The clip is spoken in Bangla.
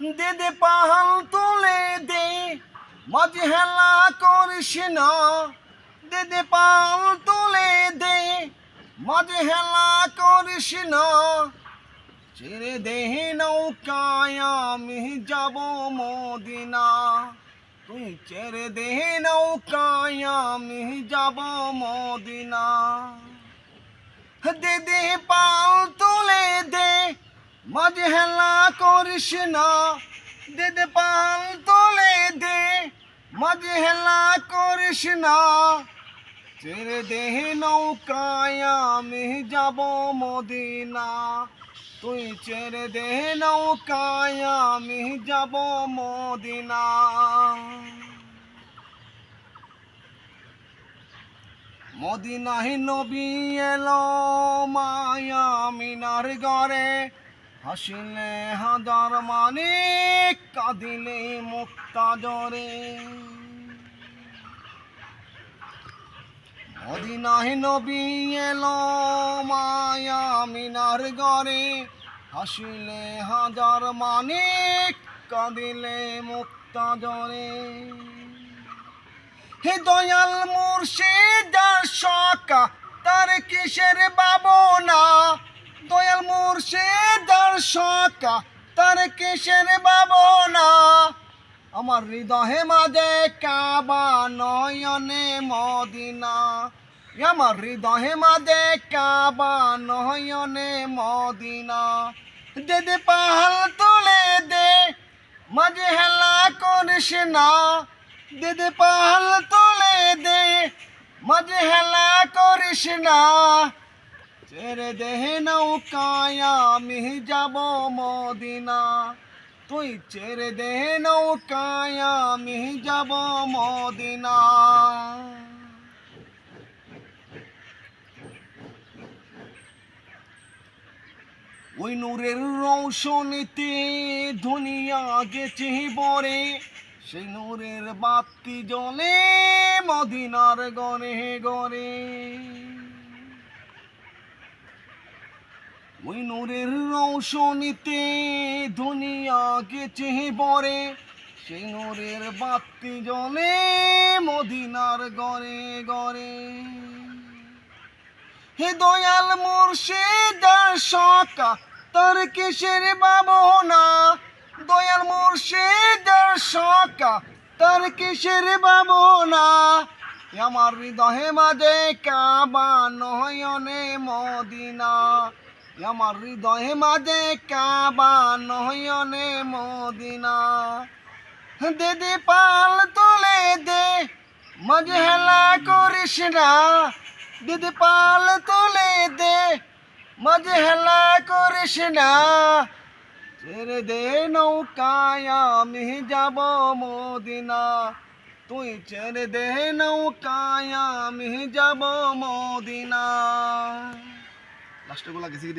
দে দে পাহাল তুলে দে মাঝ হেলা করিস না। দে দে পাহাল তুলে দে মাঝ হেলা করিস না। ছেড়ে দেহে নৌকায় আমি যাব মদিনা। তুই ছেড়ে দেহে নৌকায় আমি যাব মদিনা। দে দে পাল মাঝে হেলা করিস না দে দে পাল তোলে দে। মাঝে হেলা করিস না ছেড়ে দেহে নৌকায় আমি যাব মদিনা। তুই ছেড়ে দে নৌকায় আমি যাব মদিনা। মদিনাহি নবী এলো মায়া মিনার ঘরে। হাসিলে হাজার মানে কাঁদিলে মুক্তা জরে। মদিনাহি নবী এলো মায়া মিনার ঘরে, হাসিলে হাজার মানে কাঁদিলে মুক্তা জরে। হে দয়াল মুর্শিদার সকা তার কিসের বাবনা দয়াল মুর্শিদার সকা, তার কিসের বাবনা আমার হৃদয়ে মাঝে কাবা নয়নে মদিনা। আমার হৃদয়ে মাঝে কাবা নয়নে মদিনা। দে দে পাহাল তুলে দে, মাঝে হেলা করিস না। দে দে পাহাল তুলে দে, মাঝে হেলা করিস না। ছেড়ে দেহে নৌকায় আমি যাব মদিনা তুই ছেড়ে দেহে নৌকায় আমি যাব মদিনা ওই নূরের রৌশনীতে দুনিয়া গেছে বরে সেই নূরের বাতি জ্বলে মদিনার গনে গনে ওই নূরের রৌশনীতে দুনিয়া গেছে বরে। সেই নূরের বাতি জ্বলে মদিনার গড়ে গড়ে। হে দয়াল মুর্শিদার সকা, তার কিসের বাবনা দয়াল মুর্শিদার সকা, তার কিসের বাবনা আমার হৃদয়ে মাঝে কাবা নয়নে মদিনা। আমার হৃদয়ে মাঝে কাবা নয়নে মদিনা। দে দে পাল তুলে দে, মাঝে হেলা করিস না। দিদি পাল তুলে দে, মাঝে হেলা করিস না। ছেড়ে দে নৌকায়, আমি যাব মদিনা। তুই ছেড়ে দে নৌকায়, আমি যাব মদিনা। লাস্টগুলা গেছি